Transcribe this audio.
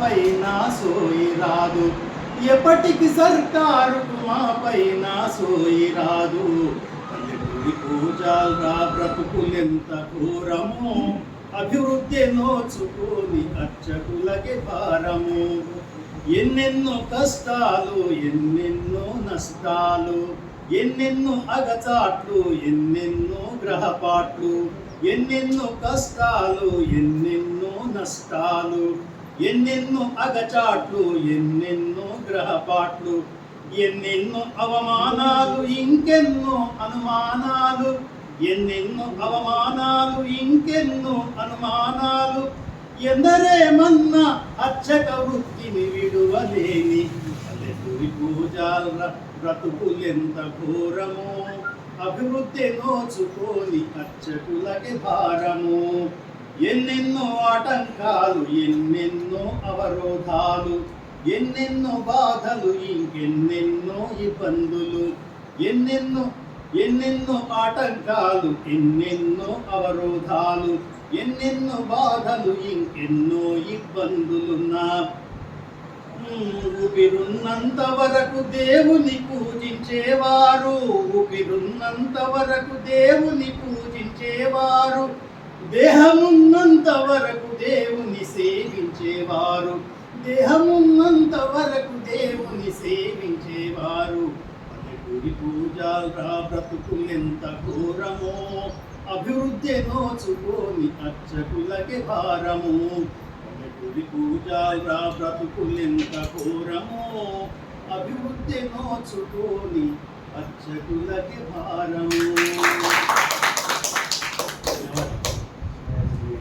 పైన సోయి రాదు. ఎప్పటికి సర్కారుకు మాపైన సోయి రాదు. పల్లెటూరి పూజాల్రా బ్రతుకులెంత ఘోరము అభివృద్ధి నోచుకోని అర్చకులకి భారము. ఎన్నెన్నో కష్టాలు ఎన్నెన్నో నష్టాలు ఎన్నెన్నో అగచాట్లు ఎన్నెన్నో గ్రహపాట్లు ఎన్నెన్నో కష్టాలు ఎన్నెన్నో నష్టాలు ఎన్నెన్నో అగచాట్లు ఎన్నెన్నో గ్రహపాట్లు ఎన్నెన్నో అవమానాలు ఇంకెన్నో అనుమానాలు ఎన్నెన్నో అవమానాలు ఇంకెన్నో అనుమానాలు ఎందరేమన్నా అర్చక వృత్తిని విడువలేని పల్లెటూరి పూజాల బ్రతుకులెంత అభివృద్ధి నోచుకోని అర్చకులకి భారము. ఎన్నెన్నో ఆటంకాలు ఎన్నెన్నో అవరోధాలు ఎన్నెన్నో బాధలు ఇంకెన్నెన్నో ఇబ్బందులు ఎన్నెన్నో ఎన్నెన్నో ఆటంకాలు ఎన్నెన్నో అవరోధాలు ఎన్నెన్నో బాధలు ఇంకెన్నో ఇబ్బందులున్నా. ఊపిరున్నంత వరకు దేవుని పూజించేవారు ఊపిరున్నంత వరకు దేవుని పూజించేవారు దేహమున్నంత వరకు దేవుని సేవించేవారు దేహమున్నంత వరకు దేవుని సేవించేవారు. పల్లెటూరి పూజాల్రా బ్రతుకులెంత ఘోరమో అభివృద్ధి నోచుకోని అర్చకులకి భారము. పల్లెటూరి పూజాల్రా బ్రతుకులెంత ఘోరమో అభివృద్ధి నోచుకోని అర్చకులకి భారము.